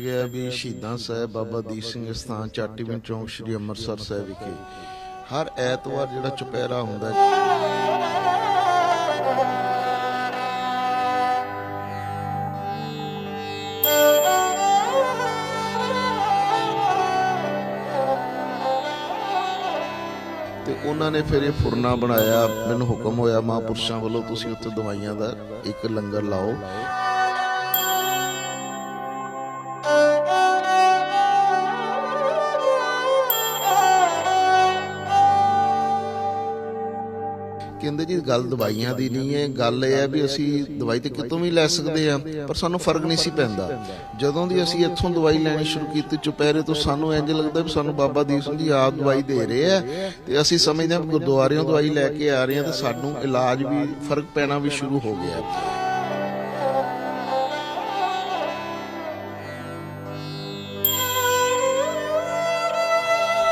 ਗਿਆ ਵੀ ਸ਼ਹੀਦਾਂ ਸਾਹਿਬ ਬਾਬਾ ਦੀਪ ਸਿੰਘ ਸਥਾਨ ਚਾਟੀਵਿੰਡ ਚੌਂਕ ਸ੍ਰੀ ਅੰਮ੍ਰਿਤਸਰ ਸਾਹਿਬ ਵਿਖੇ। ਹਰ ਐਤਵਾਰ ਜਿਹੜਾ ਚੁਪਹਿਰਾ ਹੁੰਦਾ ਤੇ ਉਹਨਾਂ ਨੇ ਫਿਰ ਇਹ ਫੁਰਨਾ ਬਣਾਇਆ, ਮੈਨੂੰ ਹੁਕਮ ਹੋਇਆ ਮਹਾਂਪੁਰਸ਼ਾਂ ਵੱਲੋਂ ਤੁਸੀਂ ਉੱਥੇ ਦਵਾਈਆਂ ਦਾ ਇੱਕ ਲੰਗਰ ਲਾਓ। ਕਹਿੰਦੇ ਜੀ ਗੱਲ ਦਵਾਈਆਂ ਦੀ ਨਹੀਂ ਹੈ। ਗੱਲ ਇਹ ਹੈ ਵੀ ਅਸੀਂ ਦਵਾਈ ਤੇ ਕਿਤੋਂ ਵੀ ਲੈ ਸਕਦੇ ਆ ਪਰ ਸਾਨੂੰ ਫ਼ਰਕ ਨਹੀਂ ਸੀ ਪੈਂਦਾ। ਜਦੋਂ ਦੀ ਅਸੀਂ ਇੱਥੋਂ ਦਵਾਈ ਲੈਣੀ ਸ਼ੁਰੂ ਕੀਤੀ, ਚੁਪਹਿਰੇ ਤੋਂ ਸਾਨੂੰ ਇੰਜ ਲੱਗਦਾ ਵੀ ਸਾਨੂੰ ਬਾਬਾ ਦੀਪ ਸਿੰਘ ਜੀ ਆਪ ਦਵਾਈ ਦੇ ਰਹੇ ਆ ਤੇ ਅਸੀਂ ਸਮਝਦੇ ਹਾਂ ਵੀ ਗੁਰਦੁਆਰਿਆਂ ਦਵਾਈ ਲੈ ਕੇ ਆ ਰਹੇ ਆ ਤੇ ਸਾਨੂੰ ਇਲਾਜ ਵੀ, ਫ਼ਰਕ ਪੈਣਾ ਵੀ ਸ਼ੁਰੂ ਹੋ ਗਿਆ।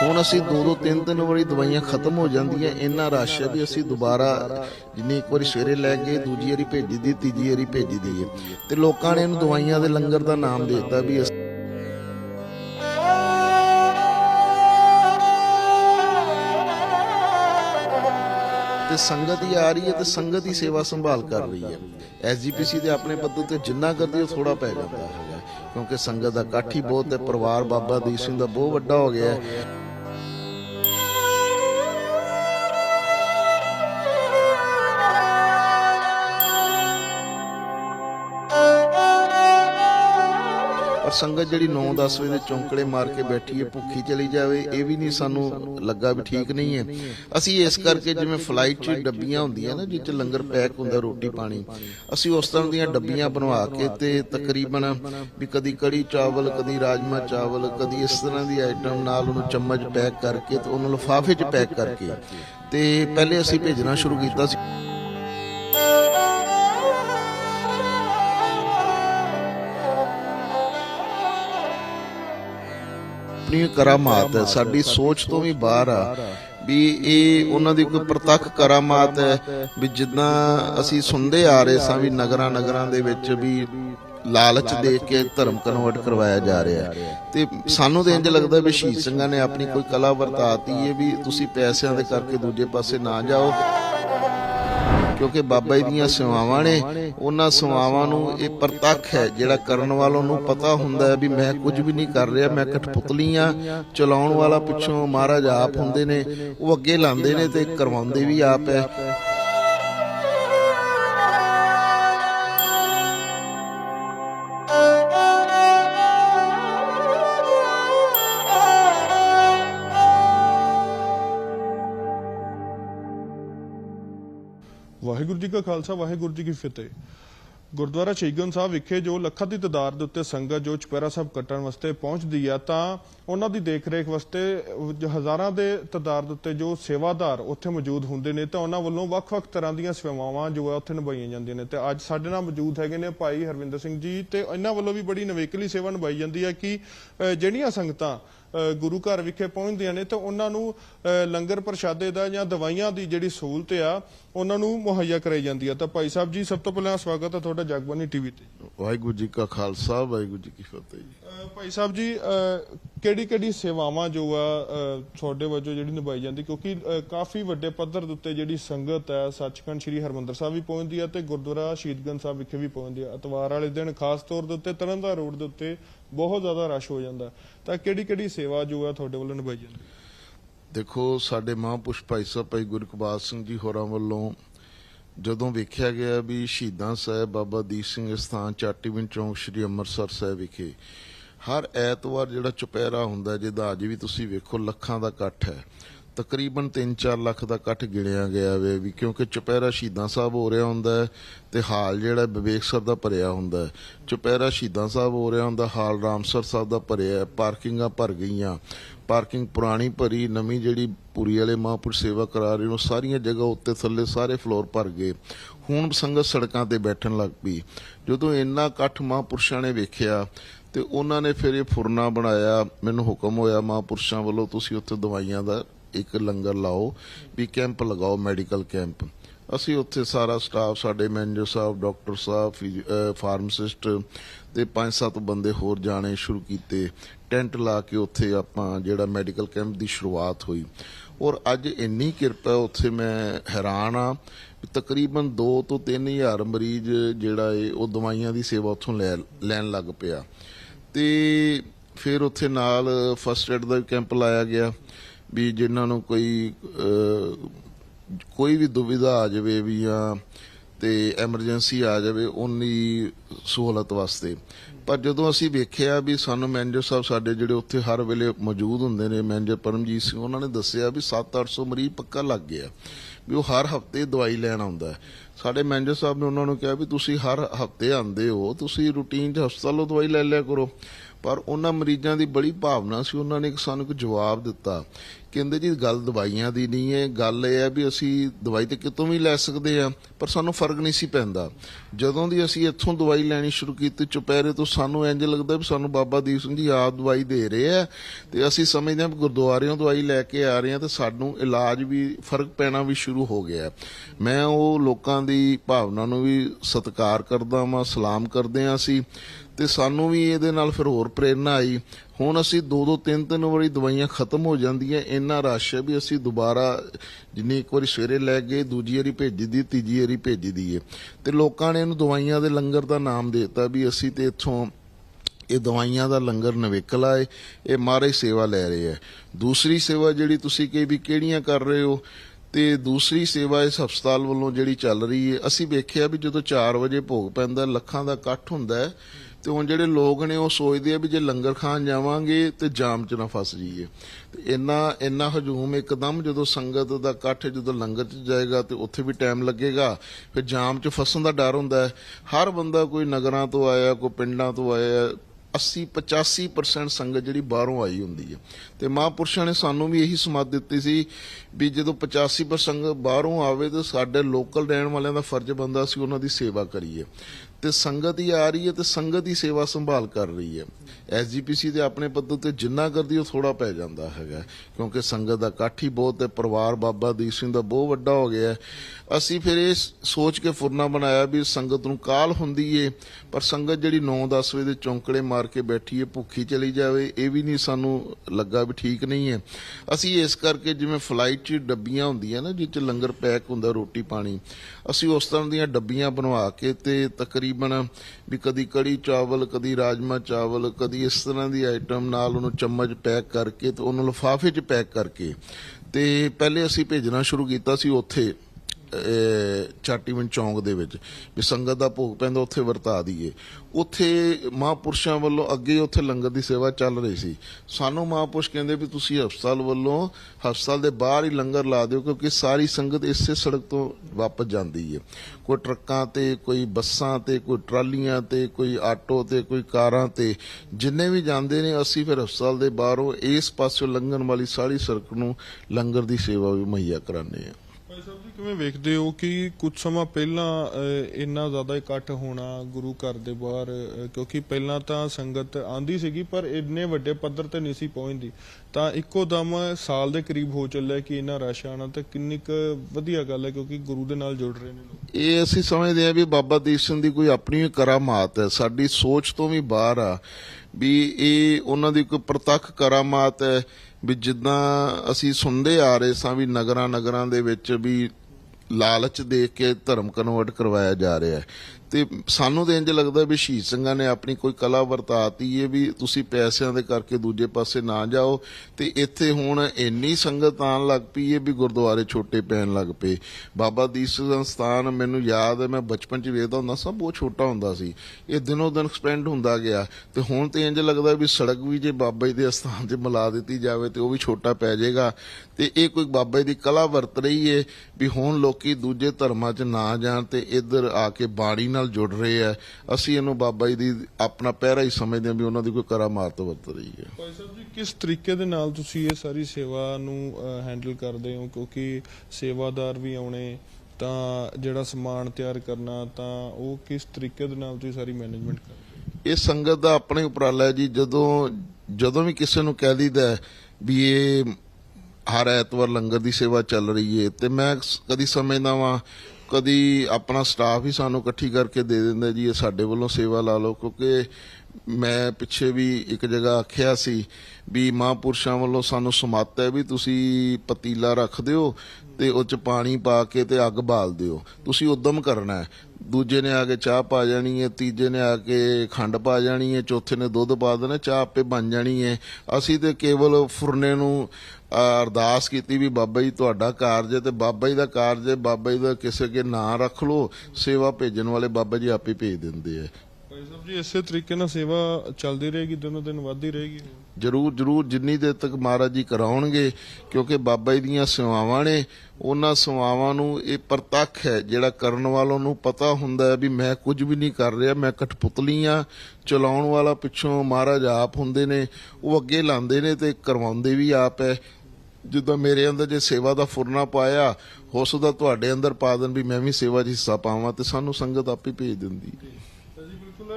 ਹੁਣ ਅਸੀਂ ਦੋ ਦੋ ਤਿੰਨ ਤਿੰਨ ਵਾਰੀ ਦਵਾਈਆਂ ਖਤਮ ਹੋ ਜਾਂਦੀਆਂ, ਇੰਨਾ ਰਸ਼ ਹੈ ਵੀ ਅਸੀਂ ਦੁਬਾਰਾ ਜਿੰਨੀ ਇੱਕ ਵਾਰੀ ਸਵੇਰੇ ਲੈ ਗਏ ਦੂਜੀ ਵਾਰੀ ਭੇਜੀ ਦੀ, ਤੀਜੀ ਵਾਰੀ ਭੇਜੀ ਦੀ ਤੇ ਲੋਕਾਂ ਨੇ ਇਹਨੂੰ ਦਵਾਈਆਂ ਦੇ ਲੰਗਰ ਦਾ ਨਾਮ ਦੇ ਦਿੱਤਾ ਵੀ ਤੇ ਸੰਗਤ ਹੀ ਆ ਰਹੀ ਹੈ ਤੇ ਸੰਗਤ ਹੀ ਸੇਵਾ ਸੰਭਾਲ ਕਰ ਰਹੀ ਹੈ। ਐਸਜੀਪੀਸੀ ਦੇ ਆਪਣੇ ਪੱਧਰ ਤੇ ਜਿੰਨਾ ਕਰਦੀ ਉਹ ਥੋੜਾ ਪੈ ਜਾਂਦਾ ਹੈਗਾ, ਕਿਉਂਕਿ ਸੰਗਤ ਦਾ ਇਕੱਠ ਹੀ ਬਹੁਤ ਹੈ, ਪਰਿਵਾਰ ਬਾਬਾ ਦੀਪ ਸਿੰਘ ਦਾ ਬਹੁਤ ਵੱਡਾ ਹੋ ਗਿਆ ਹੈ। ਸੰਗਤ ਜਿਹੜੀ 9-10 ਵਜੇ ਦੇ ਚੌਂਕੜੇ ਮਾਰ ਕੇ ਬੈਠੀ ਹੈ, ਭੁੱਖੀ ਚਲੀ ਜਾਵੇ, ਇਹ ਵੀ ਨਹੀਂ ਸਾਨੂੰ ਲੱਗਾ ਵੀ ਠੀਕ ਨਹੀਂ ਹੈ। ਅਸੀਂ ਇਸ ਕਰਕੇ ਜਿਵੇਂ ਫਲਾਈਟ 'ਚ ਡੱਬੀਆਂ ਹੁੰਦੀਆਂ ਨਾ ਜਿੱਚ ਲੰਗਰ ਪੈਕ ਹੁੰਦਾ ਰੋਟੀ ਪਾਣੀ, ਅਸੀਂ ਉਸ ਤਰ੍ਹਾਂ ਦੀਆਂ ਡੱਬੀਆਂ ਬਣਵਾ ਕੇ ਤੇ ਤਕਰੀਬਨ ਵੀ ਕਦੀ ਕੜੀ ਚਾਵਲ, ਕਦੀ ਰਾਜਮਾ ਚਾਵਲ, ਕਦੀ ਇਸ ਤਰ੍ਹਾਂ ਦੀ ਆਈਟਮ ਨਾਲ ਉਹਨੂੰ ਚਮਚ ਪੈਕ ਕਰਕੇ ਤੇ ਉਹਨੂੰ ਲਿਫਾਫੇ 'ਚ ਪੈਕ ਕਰਕੇ ਤੇ ਪਹਿਲੇ ਅਸੀਂ ਭੇਜਣਾ ਸ਼ੁਰੂ ਕੀਤਾ ਸੀ। ਆਪਣੀ ਕਰਾਮਾਤ ਹੈ ਸਾਡੀ ਸੋਚ ਤੋਂ ਵੀ ਬਾਹਰ ਆ ਵੀ ਇਹ ਉਹਨਾਂ ਦੀ ਕੋਈ ਪ੍ਰਤੱਖ ਕਰਾਮਾਤ ਹੈ ਵੀ ਜਿੱਦਾਂ ਅਸੀਂ ਸੁਣਦੇ ਆ ਰਹੇ ਸਾਂ ਵੀ ਨਗਰਾਂ ਨਗਰਾਂ ਦੇ ਵਿੱਚ ਵੀ ਲਾਲਚ ਦੇ ਕੇ ਧਰਮ ਕਨਵਰਟ ਕਰਵਾਇਆ ਜਾ ਰਿਹਾ। ਤੇ ਸਾਨੂੰ ਤਾਂ ਇੰਜ ਲੱਗਦਾ ਵੀ ਸ਼ਹੀਦ ਸਿੰਘਾਂ ਨੇ ਆਪਣੀ ਕੋਈ ਕਲਾ ਵਰਤਾਤੀ ਹੈ ਵੀ ਤੁਸੀਂ ਪੈਸਿਆਂ ਦੇ ਕਰਕੇ ਦੂਜੇ ਪਾਸੇ ਨਾ ਜਾਓ। ਕਿਉਂਕਿ ਬਾਬਾ ਜੀ ਦੀਆਂ ਸੇਵਾਵਾਂ ਨੇ, ਉਹਨਾਂ ਸੇਵਾਵਾਂ ਨੂੰ ਇਹ ਪ੍ਰਤੱਖ ਹੈ, ਜਿਹੜਾ ਕਰਨ ਵਾਲੋਂ ਨੂੰ ਪਤਾ ਹੁੰਦਾ ਹੈ ਵੀ ਮੈਂ ਕੁਝ ਵੀ ਨਹੀਂ ਕਰ ਰਿਹਾ, ਮੈਂ ਕਠਪੁਤਲੀ ਆ ਚਲਾਉਣ ਵਾਲਾ ਪਿੱਛੋਂ ਮਹਾਰਾਜ ਆਪ ਹੁੰਦੇ ਨੇ, ਉਹ ਅੱਗੇ ਲਾਉਂਦੇ ਨੇ ਤੇ ਕਰਵਾਉਂਦੇ ਵੀ ਆਪ ਹੈ। ਵਾਹਿਗੁਰੂ ਜੀ ਕਾ ਖਾਲਸਾ, ਵਾਹਿਗੁਰੂ ਜੀ ਕੀ ਫਤਿਹ। ਗੁਰਦੁਆਰਾ ਸ਼ਹੀਦਗੰਜ ਸਾਹਿਬ ਵਿਖੇ ਜੋ ਲੱਖਾਂ ਦੀ ਤਦਾਦ ਦੇ ਉੱਤੇ ਸੰਗਤ ਜੋ ਚੁਪਹਿਰਾ ਸਾਹਿਬ ਕੱਟਣ ਵਾਸਤੇ ਪਹੁੰਚਦੀ ਆ, ਤਾਂ ਉਹਨਾਂ ਦੀ ਦੇਖਰੇਖ ਵਾਸਤੇ ਹਜ਼ਾਰਾਂ ਦੇ ਤਦਾਦ ਦੇ ਉੱਤੇ ਜੋ ਸੇਵਾਦਾਰ ਉੱਥੇ ਮੌਜੂਦ ਹੁੰਦੇ ਨੇ, ਤਾਂ ਉਹਨਾਂ ਵੱਲੋਂ ਵੱਖ-ਵੱਖ ਤਰ੍ਹਾਂ ਦੀਆਂ ਸੇਵਾਵਾਂ ਜੋ ਆ ਉੱਥੇ ਨਿਭਾਈਆਂ ਜਾਂਦੀਆਂ ਨੇ। ਤੇ ਅੱਜ ਸਾਡੇ ਨਾਲ ਮੌਜੂਦ ਹੈਗੇ ਨੇ ਭਾਈ ਹਰਵਿੰਦਰ ਸਿੰਘ ਜੀ, ਤੇ ਇਹਨਾਂ ਵੱਲੋਂ ਵੀ ਬੜੀ ਨਵੇਕਲੀ ਸੇਵਾ ਨਿਭਾਈ ਜਾਂਦੀ ਹੈ ਕਿ ਜਿਹੜੀਆਂ ਸੰਗਤਾਂ ਗੁਰੂ ਘਰ ਵਿਖੇ ਪਹੁੰਚਦੀਆਂ ਨੇ ਤਾਂ ਉਹਨਾਂ ਨੂੰ ਲੰਗਰ ਪ੍ਰਸ਼ਾਦੇ ਦਾ ਜਾਂ ਦਵਾਈਆਂ ਦੀ ਜਿਹੜੀ ਸਹੂਲਤ ਆ ਉਹਨਾਂ ਨੂੰ ਮੁਹੱਈਆ ਕਰਾਈ ਜਾਂਦੀ ਆ। ਤਾਂ ਭਾਈ ਸਾਹਿਬ ਜੀ ਸਭ ਤੋਂ ਪਹਿਲਾਂ ਸਵਾਗਤ ਹੈ ਤੁਹਾਡਾ ਜਗਬਾਨੀ ਟੀਵੀ ਤੇ। ਵਾਹਿਗੁਰੂ ਜੀ ਕਾ ਖਾਲਸਾ ਵਾਹਿਗੁਰੂ ਜੀ ਕੀ ਫਤਿਹ ਜੀ। ਭਾਈ ਸਾਹਿਬ ਜੀ ਕਿਹੜੀ ਕਿਹੜੀ ਸੇਵਾਵਾਂ ਜੋ ਆ ਤੁਹਾਡੇ ਵਜੋਂ ਜਿਹੜੀ ਨਿਭਾਈ ਜਾਂਦੀ? ਕਿਉਂਕਿ ਕਾਫੀ ਵੱਡੇ ਪੱਧਰ ਦੇ ਉੱਤੇ ਜਿਹੜੀ ਸੰਗਤ ਹੈ ਸੱਚਖੰਡ ਸ੍ਰੀ ਹਰਮੰਦਰ ਸਾਹਿਬ ਵੀ ਪਹੁੰਚਦੀ ਆ ਤੇ ਗੁਰਦੁਆਰਾ ਸ਼ਹੀਦਗੰਜ ਸਾਹਿਬ ਵਿਖੇ ਵੀ ਪਹੁੰਚਦੀ ਆ। ਇਤਵਾਰ ਵਾਲੇ ਦਿਨ ਖਾਸ ਤੌਰ ਦੇ ਉੱਤੇ ਤਰਨਦਾ ਰੋਡ ਦੇ ਉੱਤੇ ਬਹੁਤ ਜ਼ਿਆਦਾ ਰਸ਼ ਹੋ ਜਾਂਦਾ। ਤਾਂ ਕਿਹੜੀ ਕਿਹੜੀ ਸੇਵਾ ਜੋ ਆ ਤੁਹਾਡੇ ਵੱਲੋਂ ਨਿਭਾਈ ਜਾਂਦੀ? ਦੇਖੋ, ਸਾਡੇ ਮਹਾਂਪੁਰਸ਼ ਭਾਈ ਸਾਹਿਬ, ਭਾਈ ਗੁਰਕਬਾਲ ਸਿੰਘ ਜੀ ਹੋਰਾਂ ਵੱਲੋਂ ਜਦੋਂ ਵੇਖਿਆ ਗਿਆ ਵੀ ਸ਼ਹੀਦਾਂ ਸਾਹਿਬ ਬਾਬਾ ਦੀਪ ਸਿੰਘ ਸਥਾਨ ਚਾਟੀਵਿੰਡ ਚੌਂਕ, ਸ੍ਰੀ ਅੰਮ੍ਰਿਤਸਰ ਸਾਹਿਬ ਵਿਖੇ, ਹਰ ਐਤਵਾਰ ਜਿਹੜਾ ਚੁਪਹਿਰਾ ਹੁੰਦਾ, ਜਿਹਦਾ ਅੱਜ ਵੀ ਤੁਸੀਂ ਵੇਖੋ, ਲੱਖਾਂ ਦਾ ਇਕੱਠ ਹੈ। ਤਕਰੀਬਨ 3-4 ਲੱਖ ਦਾ ਇਕੱਠ ਗਿਣਿਆ ਗਿਆ ਵੇ ਵੀ ਕਿਉਂਕਿ ਚੁਪਹਿਰਾ ਸ਼ਹੀਦਾਂ ਸਾਹਿਬ ਹੋ ਰਿਹਾ ਹੁੰਦਾ ਹੈ ਤੇ ਹਾਲ ਜਿਹੜਾ ਵਿਵੇਕ ਸਰ ਦਾ ਭਰਿਆ ਹੁੰਦਾ ਚੁਪਹਿਰਾ ਸ਼ਹੀਦਾਂ ਸਾਹਿਬ ਹੋ ਰਿਹਾ ਹੁੰਦਾ, ਹਾਲ ਰਾਮਸਰ ਸਾਹਿਬ ਦਾ ਭਰਿਆ ਪਾਰਕਿੰਗਾਂ ਭਰ ਗਈਆਂ। ਪਾਰਕਿੰਗ ਪੁਰਾਣੀ ਭਰੀ, ਨਵੀਂ ਜਿਹੜੀ ਪੂਰੀ ਵਾਲੇ ਮਹਾਂਪੁਰ ਸੇਵਾ ਕਰਾ ਰਹੇ ਨੇ, ਉਹ ਸਾਰੀਆਂ ਜਗ੍ਹਾ ਉੱਤੇ ਥੱਲੇ ਸਾਰੇ ਫਲੋਰ ਭਰ ਗਏ। ਹੁਣ ਸੰਗਤ ਸੜਕਾਂ ਤੇ ਬੈਠਣ ਲੱਗ ਪਈ। ਜਦੋਂ ਇੰਨਾ ਇਕੱਠ ਮਹਾਂਪੁਰਸ਼ਾਂ ਨੇ ਵੇਖਿਆ ਤੇ ਉਹਨਾਂ ਨੇ ਫਿਰ ਇਹ ਫੁਰਨਾ ਬਣਾਇਆ, ਮੈਨੂੰ ਹੁਕਮ ਹੋਇਆ ਮਹਾਂਪੁਰਸ਼ਾਂ ਵੱਲੋਂ ਤੁਸੀਂ ਉੱਥੇ ਦਵਾਈਆਂ ਦਾ ਇੱਕ ਲੰਗਰ ਲਾਓ ਵੀ ਕੈਂਪ ਲਗਾਓ, ਮੈਡੀਕਲ ਕੈਂਪ। ਅਸੀਂ ਉੱਥੇ ਸਾਰਾ ਸਟਾਫ, ਸਾਡੇ ਮੈਨੇਜਰ ਸਾਹਿਬ, ਡਾਕਟਰ ਸਾਹਿਬ, ਫਿਜ਼ੀ- ਫਾਰਮਾਸਿਸਟ ਤੇ ਪੰਜ ਸੱਤ ਬੰਦੇ ਹੋਰ ਜਾਣੇ ਸ਼ੁਰੂ ਕੀਤੇ। ਟੈਂਟ ਲਾ ਕੇ ਉੱਥੇ ਆਪਾਂ ਜਿਹੜਾ ਮੈਡੀਕਲ ਕੈਂਪ ਦੀ ਸ਼ੁਰੂਆਤ ਹੋਈ। ਔਰ ਅੱਜ ਇੰਨੀ ਕਿਰਪਾ ਉੱਥੇ ਮੈਂ ਹੈਰਾਨ ਆ ਤਕਰੀਬਨ 2 ਤੋਂ 3000 ਮਰੀਜ਼ ਜਿਹੜਾ ਏ, ਉਹ ਦਵਾਈਆਂ ਦੀ ਸੇਵਾ ਉੱਥੋਂ ਲੈ, ਲੈਣ ਲੱਗ ਪਿਆ। ਤੇ ਫਿਰ ਉੱਥੇ ਨਾਲ ਫਸਟ ਏਡ ਦਾ ਵੀ ਕੈਂਪ ਲਾਇਆ ਗਿਆ। ਵੀ ਜਿਨ੍ਹਾਂ ਨੂੰ ਕੋਈ ਕੋਈ ਵੀ ਦੁਵਿਧਾ ਆ ਜਾਵੇ ਵੀ ਜਾਂ ਤੇ ਐਮਰਜੈਂਸੀ ਆ ਜਾਵੇ ਉਨੀ ਸਹੂਲਤ ਵਾਸਤੇ। ਪਰ ਜਦੋਂ ਅਸੀਂ ਵੇਖਿਆ ਵੀ ਸਾਨੂੰ ਮੈਨੇਜਰ ਸਾਹਿਬ ਸਾਡੇ ਜਿਹੜੇ ਉੱਥੇ ਹਰ ਵੇਲੇ ਮੌਜੂਦ ਹੁੰਦੇ ਨੇ, ਮੈਨੇਜਰ ਪਰਮਜੀਤ ਸਿੰਘ, ਉਹਨਾਂ ਨੇ ਦੱਸਿਆ ਵੀ 7-800 ਮਰੀਜ਼ ਪੱਕਾ ਲੱਗ ਗਿਆ, ਵੀ ਉਹ ਹਰ ਹਫ਼ਤੇ ਦਵਾਈ ਲੈਣ ਆਉਂਦਾ ਸਾਡੇ ਮੈਨੇਜਰ ਸਾਹਿਬ ਨੇ ਉਹਨਾਂ ਨੂੰ ਕਿਹਾ ਵੀ ਤੁਸੀਂ ਹਰ ਹਫ਼ਤੇ ਆਉਂਦੇ ਹੋ, ਤੁਸੀਂ ਰੂਟੀਨ 'ਚ ਹਸਪਤਾਲੋਂ ਦਵਾਈ ਲੈ ਲਿਆ ਕਰੋ। ਪਰ ਉਹਨਾਂ ਮਰੀਜ਼ਾਂ ਦੀ ਬੜੀ ਭਾਵਨਾ ਸੀ। ਉਹਨਾਂ ਨੇ ਇੱਕ ਸਾਨੂੰ ਇੱਕ ਜਵਾਬ ਦਿੱਤਾ। ਕਹਿੰਦੇ ਜੀ, ਗੱਲ ਦਵਾਈਆਂ ਦੀ ਨਹੀਂ ਹੈ। ਗੱਲ ਇਹ ਹੈ ਵੀ ਅਸੀਂ ਦਵਾਈ ਤੇ ਕਿਤੋਂ ਵੀ ਲੈ ਸਕਦੇ ਆ ਪਰ ਸਾਨੂੰ ਫ਼ਰਕ ਨਹੀਂ ਸੀ ਪੈਂਦਾ। ਜਦੋਂ ਦੀ ਅਸੀਂ ਇੱਥੋਂ ਦਵਾਈ ਲੈਣੀ ਸ਼ੁਰੂ ਕੀਤੀ, ਚੁਪਹਿਰੇ ਤੋਂ ਸਾਨੂੰ ਇੰਜ ਲੱਗਦਾ ਵੀ ਸਾਨੂੰ ਬਾਬਾ ਦੀਪ ਸਿੰਘ ਜੀ ਆਪ ਦਵਾਈ ਦੇ ਰਹੇ ਆ ਤੇ ਅਸੀਂ ਸਮਝਦੇ ਹਾਂ ਵੀ ਗੁਰਦੁਆਰਿਓਂ ਦਵਾਈ ਲੈ ਕੇ ਆ ਰਹੇ ਆ ਤੇ ਸਾਨੂੰ ਇਲਾਜ ਵੀ, ਫ਼ਰਕ ਪੈਣਾ ਵੀ ਸ਼ੁਰੂ ਹੋ ਗਿਆ। ਮੈਂ ਉਹ ਲੋਕਾਂ ਦੀ ਭਾਵਨਾ ਨੂੰ ਵੀ ਸਤਿਕਾਰ ਕਰਦਾ ਵਾਂ, ਸਲਾਮ ਕਰਦੇ ਹਾਂ ਅਸੀਂ। ਤੇ ਸਾਨੂੰ ਵੀ ਇਹਦੇ ਨਾਲ ਫਿਰ ਹੋਰ ਪ੍ਰੇਰਣਾ ਆਈ। ਹੁਣ ਅਸੀਂ ਦੋ ਦੋ ਤਿੰਨ ਤਿੰਨ ਵਾਰੀ ਦਵਾਈਆਂ ਖਤਮ ਹੋ ਜਾਂਦੀਆਂ, ਇੰਨਾ ਰਸ਼ ਹੈ ਵੀ ਅਸੀਂ ਦੁਬਾਰਾ ਜਿੰਨੀ ਇੱਕ ਵਾਰੀ ਸਵੇਰੇ ਲੈ ਗਏ, ਦੂਜੀ ਵਾਰੀ ਭੇਜੀ ਦੀ, ਤੀਜੀ ਵਾਰੀ ਭੇਜੀ ਦੀ ਤੇ ਲੋਕਾਂ ਨੇ ਇਹਨੂੰ ਦਵਾਈਆਂ ਦੇ ਲੰਗਰ ਦਾ ਨਾਮ ਦੇ ਦਿੱਤਾ ਵੀ ਅਸੀਂ ਤੇ ਇੱਥੋਂ ਇਹ ਦਵਾਈਆਂ ਦਾ ਲੰਗਰ ਨਵੇਕਲਾ ਏ, ਇਹ ਮਾਰੇ ਸੇਵਾ ਲੈ ਰਹੇ ਹੈ ਦੂਸਰੀ ਸੇਵਾ ਜਿਹੜੀ ਤੁਸੀਂ ਕਹੀ ਵੀ ਕਿਹੜੀਆਂ ਕਰ ਰਹੇ ਹੋ, ਤੇ ਦੂਸਰੀ ਸੇਵਾ ਇਸ ਹਸਪਤਾਲ ਵੱਲੋਂ ਜਿਹੜੀ ਚੱਲ ਰਹੀ ਹੈ ਅਸੀਂ ਵੇਖਿਆ ਵੀ ਜਦੋਂ 4 ਵਜੇ ਭੋਗ ਪੈਂਦਾ, ਲੱਖਾਂ ਦਾ ਇਕੱਠ ਹੁੰਦਾ ਹੈ ਤੇ ਹੁਣ ਜਿਹੜੇ ਲੋਕ ਨੇ ਉਹ ਸੋਚਦੇ ਆ ਵੀ ਜੇ ਲੰਗਰ ਖਾਣ ਜਾਵਾਂਗੇ ਤੇ ਜਾਮ 'ਚ ਨਾ ਫਸ ਜਾਈਏ। ਤੇ ਇੰਨਾ ਇੰਨਾ ਹਜੂਮ ਇੱਕਦਮ ਜਦੋਂ ਸੰਗਤ ਦਾ ਇਕੱਠ ਜਦੋਂ ਲੰਗਰ 'ਚ ਜਾਏਗਾ ਤੇ ਉੱਥੇ ਵੀ ਟਾਈਮ ਲੱਗੇਗਾ, ਫਿਰ ਜਾਮ 'ਚ ਫਸਣ ਦਾ ਡਰ ਹੁੰਦਾ ਹੈ। ਹਰ ਬੰਦਾ ਕੋਈ ਨਗਰਾਂ ਤੋਂ ਆਇਆ, ਕੋਈ ਪਿੰਡਾਂ ਤੋਂ ਆਇਆ 80 85% ਸੰਗਤ ਜਿਹੜੀ ਬਾਹਰੋਂ ਆਈ ਹੁੰਦੀ ਹੈ। ਤੇ ਮਹਾਂਪੁਰਸ਼ਾਂ ਨੇ ਸਾਨੂੰ ਵੀ ਇਹੀ ਸਮਾਦ ਦਿੱਤੀ ਸੀ ਵੀ ਜਦੋਂ 85% ਸੰਗਤ ਬਾਹਰੋਂ ਆਵੇ ਤਾਂ ਸਾਡੇ ਲੋਕਲ ਰਹਿਣ ਵਾਲਿਆਂ ਦਾ ਫਰਜ਼ ਬੰਦਾ ਸੀ ਉਹਨਾਂ ਦੀ ਸੇਵਾ ਕਰੀਏ। ਤੇ ਸੰਗਤ ਹੀ ਆ ਰਹੀ ਹੈ ਤੇ ਸੰਗਤ ਹੀ ਸੇਵਾ ਸੰਭਾਲ ਕਰ ਰਹੀ ਹੈ। ਐਸਜੀਪੀਸੀ ਦੇ ਆਪਣੇ ਪੱਧਰ ਤੇ ਜਿੰਨਾ ਕਰਦੀ ਉਹ ਥੋੜਾ ਪੈ ਜਾਂਦਾ ਹੈਗਾ ਕਿਉਂਕਿ ਸੰਗਤ ਦਾ ਇਕੱਠ ਹੀ ਬਹੁਤ ਹੈ, ਪਰਿਵਾਰ ਬਾਬਾ ਦੀਪ ਸਿੰਘ ਦਾ ਬਹੁਤ ਵੱਡਾ ਹੋ ਗਿਆ ਹੈ। ਅਸੀਂ ਫਿਰ ਇਹ ਸੋਚ ਕੇ ਫੁਰਨਾ ਬਣਾਇਆ ਵੀ ਸੰਗਤ ਨੂੰ ਕਾਲ ਹੁੰਦੀ ਏ, ਪਰ ਸੰਗਤ ਜਿਹੜੀ 9-10 ਵਜੇ ਦੇ ਚੌਂਕੜੇ ਮਾਰ ਕੇ ਬੈਠੀ ਏ ਭੁੱਖੀ ਚਲੀ ਜਾਵੇ, ਇਹ ਵੀ ਨਹੀਂ ਸਾਨੂੰ ਲੱਗਾ ਵੀ ਠੀਕ ਨਹੀਂ ਹੈ। ਅਸੀਂ ਇਸ ਕਰਕੇ ਜਿਵੇਂ ਫਲਾਈਟ 'ਚ ਡੱਬੀਆਂ ਹੁੰਦੀਆਂ ਨਾ, ਜਿਹ ਲੰਗਰ ਪੈਕ ਹੁੰਦਾ ਰੋਟੀ ਪਾਣੀ, ਅਸੀਂ ਉਸ ਤਰ੍ਹਾਂ ਦੀਆਂ ਡੱਬੀਆਂ ਬਣਵਾ ਕੇ ਤੇ ਤਕਰੀਬਨ ਵੀ ਕਦੀ ਕੜੀ ਚਾਵਲ, ਕਦੀ ਰਾਜਮਾ ਚਾਵਲ, ਕਦੀ ਇਸ ਤਰ੍ਹਾਂ ਦੀ ਆਈਟਮ ਨਾਲ ਉਹਨੂੰ ਚਮਚ ਪੈਕ ਕਰਕੇ ਤੇ ਉਹਨੂੰ ਲਿਫਾਫੇ 'ਚ ਪੈਕ ਕਰਕੇ ਤੇ ਪਹਿਲੇ ਅਸੀਂ ਭੇਜਣਾ ਸ਼ੁਰੂ ਕੀਤਾ ਸੀ ਉੱਥੇ। ਚਾਟੀਵਿੰਡ ਚੌਂਕ ਦੇ ਵਿੱਚ ਵੀ ਸੰਗਤ ਦਾ ਭੋਗ ਪੈਂਦਾ, ਉੱਥੇ ਵਰਤਾ ਦਈਏ। ਉੱਥੇ ਮਹਾਂਪੁਰਸ਼ਾਂ ਵੱਲੋਂ ਅੱਗੇ ਉੱਥੇ ਲੰਗਰ ਦੀ ਸੇਵਾ ਚੱਲ ਰਹੀ ਸੀ। ਸਾਨੂੰ ਮਹਾਂਪੁਰਸ਼ ਕਹਿੰਦੇ ਵੀ ਤੁਸੀਂ ਹਸਪਤਾਲ ਵੱਲੋਂ ਹਸਪਤਾਲ ਦੇ ਬਾਹਰ ਹੀ ਲੰਗਰ ਲਾ ਦਿਓ, ਕਿਉਂਕਿ ਸਾਰੀ ਸੰਗਤ ਇਸੇ ਸੜਕ ਤੋਂ ਵਾਪਸ ਜਾਂਦੀ ਹੈ ਕੋਈ ਟਰੱਕਾਂ ਤੇ, ਕੋਈ ਬੱਸਾਂ ਤੇ, ਕੋਈ ਟਰਾਲੀਆਂ ਤੇ, ਕੋਈ ਆਟੋ ਤੇ, ਕੋਈ ਕਾਰਾਂ ਤੇ, ਜਿੰਨੇ ਵੀ ਜਾਂਦੇ ਨੇ, ਅਸੀਂ ਫਿਰ ਹਸਪਤਾਲ ਦੇ ਬਾਹਰੋਂ ਇਸ ਪਾਸਿਓਂ ਲੰਘਣ ਵਾਲੀ ਸਾਰੀ ਸੜਕ ਨੂੰ ਲੰਗਰ ਦੀ ਸੇਵਾ ਵੀ ਮੁਹੱਈਆ ਕਰਾਉਂਦੇ ਹਾਂ। ਸਾਹਿਬ ਜੀ, ਕਿਵੇਂ ਵੇਖਦੇ ਹੋ ਕਿ ਕੁਝ ਸਮਾਂ ਪਹਿਲਾਂ ਇੰਨਾ ਜ਼ਿਆਦਾ ਇਕੱਠ ਹੋਣਾ ਗੁਰੂ ਘਰ ਦੇ ਬਾਹਰ ਕਿਉਂਕਿ ਪਹਿਲਾਂ ਤਾਂ ਸੰਗਤ ਆਂਦੀ ਸੀਗੀ, ਪਰ ਇੰਨੇ ਵੱਡੇ ਪੱਧਰ ਤੇ ਨਹੀਂ ਸੀ ਪਹੁੰਚਦੀ। ਤਾਂ ਇੱਕੋ ਦਮ ਸਾਲ ਦੇ ਕਰੀਬ ਹੋ ਚੱਲਿਆ ਕਿ ਇੰਨਾ ਰਸ਼ ਆਣਾ ਤਾਂ ਕਿੰਨੀ ਕੁ ਵਧੀਆ ਗੱਲ ਹੈ, ਕਿਉਂਕਿ ਗੁਰੂ ਦੇ ਨਾਲ ਜੁੜ ਰਹੇ ਨੇ ਲੋਕ। ਇਹ ਅਸੀਂ ਸਮਝਦੇ ਹਾਂ ਵੀ ਬਾਬਾ ਦੀਪ ਸਿੰਘ ਦੀ ਕੋਈ ਆਪਣੀ ਕਰਾਮਾਤ ਹੈ। ਸਾਡੀ ਸੋਚ ਤੋਂ ਵੀ ਬਾਹਰ ਆ ਵੀ ਇਹ ਉਹਨਾਂ ਦੀ ਕੋਈ ਪ੍ਰਤੱਖ ਕਰਾਮਾਤ ਹੈ। ਵੀ ਜਿੱਦਾਂ ਅਸੀਂ ਸੁਣਦੇ ਆ ਰਹੇ ਸਾਂ ਵੀ ਨਗਰਾਂ ਨਗਰਾਂ ਦੇ ਵਿੱਚ ਵੀ ਲਾਲਚ ਦੇ ਕੇ ਧਰਮ ਕਨਵਰਟ ਕਰਵਾਇਆ ਜਾ ਰਿਹਾ ਹੈ। ਤੇ ਸਾਨੂੰ ਤਾਂ ਇੰਜ ਲੱਗਦਾ ਵੀ ਸ਼ਹੀਦ ਸਿੰਘਾਂ ਨੇ ਆਪਣੀ ਕੋਈ ਕਲਾ ਵਰਤਾਤੀ ਹੈ ਵੀ ਤੁਸੀਂ ਪੈਸਿਆਂ ਦੇ ਕਰਕੇ ਦੂਜੇ ਪਾਸੇ ਨਾ ਜਾਓ ਤੇ ਇੱਥੇ ਹੁਣ ਇੰਨੀ ਸੰਗਤ ਆਉਣ ਲੱਗ ਪਈ ਹੈ ਵੀ ਗੁਰਦੁਆਰੇ ਛੋਟੇ ਪੈਣ ਲੱਗ ਪਏ। ਬਾਬਾ ਦੀਪ ਸਿੰਘ ਸਥਾਨ ਮੈਨੂੰ ਯਾਦ ਹੈ, ਮੈਂ ਬਚਪਨ 'ਚ ਵੇਖਦਾ ਹੁੰਦਾ ਸਭ ਬਹੁਤ ਛੋਟਾ ਹੁੰਦਾ ਸੀ। ਇਹ ਦਿਨੋ ਦਿਨ ਐਕਸਪੈਂਡ ਹੁੰਦਾ ਗਿਆ। ਤੇ ਹੁਣ ਤੇ ਇੰਜ ਲੱਗਦਾ ਵੀ ਸੜਕ ਵੀ ਜੇ ਬਾਬਾ ਜੀ ਦੇ ਸਥਾਨ 'ਤੇ ਮਿਲਾ ਦਿੱਤੀ ਜਾਵੇ ਤੇ ਉਹ ਵੀ ਛੋਟਾ ਪੈ ਜਾਏਗਾ। ਤੇ ਇਹ ਕੋਈ ਬਾਬਾ ਜੀ ਦੀ ਕਲਾ ਵਰਤ ਰਹੀ ਹੈ ਵੀ ਹੁਣ ਲੋਕੀ ਦੂਜੇ ਧਰਮਾਂ 'ਚ ਨਾ ਜਾਣ ਤੇ ਇੱਧਰ ਆ ਕੇ ਬਾਣੀ ਨਾਲ ਜੁੜ ਰਹੇ ਆ। ਅਸੀਂ ਇਹਨੂੰ ਬਾਬਾ ਜੀ ਦੀ ਆਪਣਾ ਪਹਿਰਾ ਹੀ ਸਮਝਦੇ ਹਾਂ ਵੀ ਉਹਨਾਂ ਦੀ ਕੋਈ ਕਰਾਮਾਤ ਵਰਤ ਰਹੀ ਹੈ। ਭਾਈ ਸਾਹਿਬ ਜੀ ਕਿਸ ਤਰੀਕੇ ਦੇ ਨਾਲ ਤੁਸੀਂ ਇਹ ਸਾਰੀ ਸੇਵਾ ਨੂੰ ਹੈਂਡਲ ਕਰਦੇ ਹੋ? ਕਿਉਂਕਿ ਸੇਵਾਦਾਰ ਵੀ ਆਉਣੇ ਤਾਂ ਜਿਹੜਾ ਸਮਾਨ ਤਿਆਰ ਕਰਨਾ ਤਾਂ ਉਹ ਕਿਸ ਤਰੀਕੇ ਦੇ ਨਾਲ ਤੁਸੀਂ ਸਾਰੀ ਮੈਨੇਜਮੈਂਟ ਕਰਦੇ ਇਹ ਸੰਗਤ ਦਾ ਆਪਣਾ ਉਪਰਾਲਾ ਹੈ ਜੀ। ਜਦੋਂ ਜਦੋਂ ਵੀ ਕਿਸੇ ਨੂੰ ਕਹਿ ਦਈਦਾ ਵੀ ਇਹ ਹਰ ਐਤਵਾਰ ਲੰਗਰ ਦੀ ਸੇਵਾ ਚੱਲ ਰਹੀ ਹੈ ਤੇ ਮੈਂ ਕਦੀ ਸਮਝਦਾ ਵਾਂ ਕਦੀ ਆਪਣਾ ਸਟਾਫ ਹੀ ਸਾਨੂੰ ਇਕੱਠੀ ਕਰਕੇ ਦੇ ਦਿੰਦਾ ਜੀ, ਇਹ ਸਾਡੇ ਵੱਲੋਂ ਸੇਵਾ ਲਾ ਲਓ, ਕਿਉਂਕਿ ਮੈਂ ਪਿੱਛੇ ਵੀ ਇੱਕ ਜਗ੍ਹਾ ਆਖਿਆ ਸੀ ਵੀ ਮਹਾਂਪੁਰਸ਼ਾਂ ਵੱਲੋਂ ਸਾਨੂੰ ਸਮੱਤ ਹੈ ਵੀ ਤੁਸੀਂ ਪਤੀਲਾ ਰੱਖ ਦਿਓ ਤੇ ਉਹ ਚ ਪਾਣੀ ਪਾ ਕੇ ਤੇ ਅੱਗ ਬਾਲ ਦਿਓ। ਤੁਸੀਂ ਉਦਮ ਕਰਨਾ ਹੈ। ਦੂਜੇ ਨੇ ਆ ਕੇ ਚਾਹ ਪਾ ਜਾਣੀ ਹੈ, ਤੀਜੇ ਨੇ ਆ ਕੇ ਖੰਡ ਪਾ ਜਾਣੀ ਹੈ, ਚੌਥੇ ਨੇ ਦੁੱਧ ਪਾ ਦੇਣਾ, ਚਾਹ ਆਪੇ ਬਣ ਜਾਣੀ ਹੈ। ਅਸੀਂ ਤੇ ਕੇਵਲ ਫੁਰਨੇ ਨੂੰ ਅਰਦਾਸ ਕੀਤੀ ਵੀ ਬਾਬਾ ਜੀ ਤੁਹਾਡਾ ਕਾਰਜ ਹੈ ਤੇ ਬਾਬਾ ਜੀ ਦਾ ਕਾਰਜ ਹੈ, ਬਾਬਾ ਜੀ ਦਾ ਕਿਸੇ ਕੇ ਨਾਂ ਰੱਖ ਲਓ, ਸੇਵਾ ਭੇਜਣ ਵਾਲੇ ਬਾਬਾ ਜੀ ਆਪੇ ਭੇਜ ਦਿੰਦੇ ਆ ਸਾਹਿਬ ਜੀ, ਇਸੇ ਤਰੀਕੇ ਨਾਲ ਸੇਵਾ ਚੱਲਦੀ ਰਹੇਗੀ, ਦਿਨੋਂ ਦਿਨ ਵੱਧਦੀ ਰਹੇਗੀ। ਜਰੂਰ ਜਰੂਰ, ਜਿੰਨੀ ਦੇਰ ਤੱਕ ਮਹਾਰਾਜ ਜੀ ਕਰਾਉਣਗੇ, ਕਿਉਂਕਿ ਬਾਬਾ ਜੀ ਦੀਆਂ ਸੇਵਾਵਾਂ ਨੇ, ਉਹਨਾਂ ਸੇਵਾਵਾਂ ਨੂੰ ਇਹ ਪ੍ਰਤੱਖ ਹੈ, ਜਿਹੜਾ ਕਰਨ ਵਾਲੋਂ ਨੂੰ ਪਤਾ ਹੁੰਦਾ ਹੈ ਵੀ ਮੈਂ ਕੁਝ ਵੀ ਨਹੀਂ ਕਰ ਰਿਹਾ, ਮੈਂ ਕਠਪੁਤਲੀ ਆ ਚਲਾਉਣ ਵਾਲਾ ਪਿੱਛੋਂ ਮਹਾਰਾਜ ਆਪ ਹੁੰਦੇ ਨੇ, ਉਹ ਅੱਗੇ ਲਾਉਂਦੇ ਨੇ ਤੇ ਕਰਵਾਉਂਦੇ ਵੀ ਆਪ ਹੈ। ਜਿੱਦਾਂ ਮੇਰੇ ਅੰਦਰ ਜੇ ਸੇਵਾ ਦਾ ਫੁਰਨਾ ਪਾਇਆ, ਹੋ ਸਕਦਾ ਤੁਹਾਡੇ ਅੰਦਰ ਪਾ ਦੇਣ ਵੀ ਮੈਂ ਵੀ ਸੇਵਾ 'ਚ ਹਿੱਸਾ ਪਾਵਾਂ ਤੇ ਸਾਨੂੰ ਸੰਗਤ ਆਪੇ ਭੇਜ ਦਿੰਦੀ ਹੈ।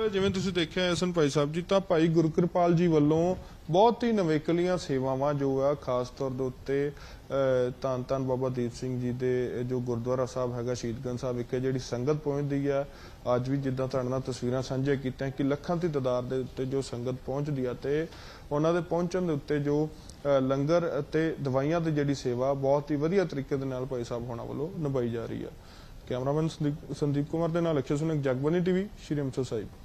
ਜਿਵੇਂ ਤੁਸੀਂ ਦੇਖਿਆ ਐਸਨ ਭਾਈ ਸਾਹਿਬ ਜੀ ਤਾਂ ਭਾਈ ਗੁਰਕਿਰਪਾਲ ਜੀ ਵੱਲੋਂ ਬਹੁਤ ਹੀ ਨਵੇਕਲੀਆਂ ਸੇਵਾਵਾਂ ਜੋ ਆ ਖਾਸ ਤੌਰ ਦੇ ਉੱਤੇ ਅਹ, ਧੰਨ ਬਾਬਾ ਦੀਪ ਸਿੰਘ ਜੀ ਦੇ ਜੋ ਗੁਰਦੁਆਰਾ ਸਾਹਿਬ ਹੈਗਾ ਸ਼ਹੀਦਗੰਜ ਸਾਹਿਬ ਵਿਖੇ ਜਿਹੜੀ ਸੰਗਤ ਪਹੁੰਚਦੀ ਆ ਅੱਜ ਵੀ ਜਿੱਦਾਂ ਤੁਹਾਡੇ ਨਾਲ ਤਸਵੀਰਾਂ ਸਾਂਝੀਆਂ ਕੀਤੀਆਂ ਕਿ ਲੱਖਾਂ ਦੀ ਤਾਦਾਦ ਦੇ ਉੱਤੇ ਜੋ ਸੰਗਤ ਪਹੁੰਚਦੀ ਆ ਤੇ ਉਹਨਾਂ ਦੇ ਪਹੁੰਚਣ ਦੇ ਉੱਤੇ ਜੋ ਲੰਗਰ ਅਤੇ ਦਵਾਈਆਂ ਦੀ ਜਿਹੜੀ ਸੇਵਾ ਬਹੁਤ ਹੀ ਵਧੀਆ ਤਰੀਕੇ ਦੇ ਨਾਲ ਭਾਈ ਸਾਹਿਬ ਹੋਣਾ ਵੱਲੋਂ ਨਿਭਾਈ ਜਾ ਰਹੀ ਆ। ਕੈਮਰਾਮੈਨ ਸੰਦੀਪ ਸੰਦੀਪ ਕੁਮਾਰ ਦੇ ਨਾਲ ਅਕਸ਼ੇ ਸੁਨਕ ਜਗਬਨੀ ਟੀਵੀ ਸ਼੍ਰੀ ਅੰਮ੍ਰਿਤਸਰ ਸਾਹਿਬ।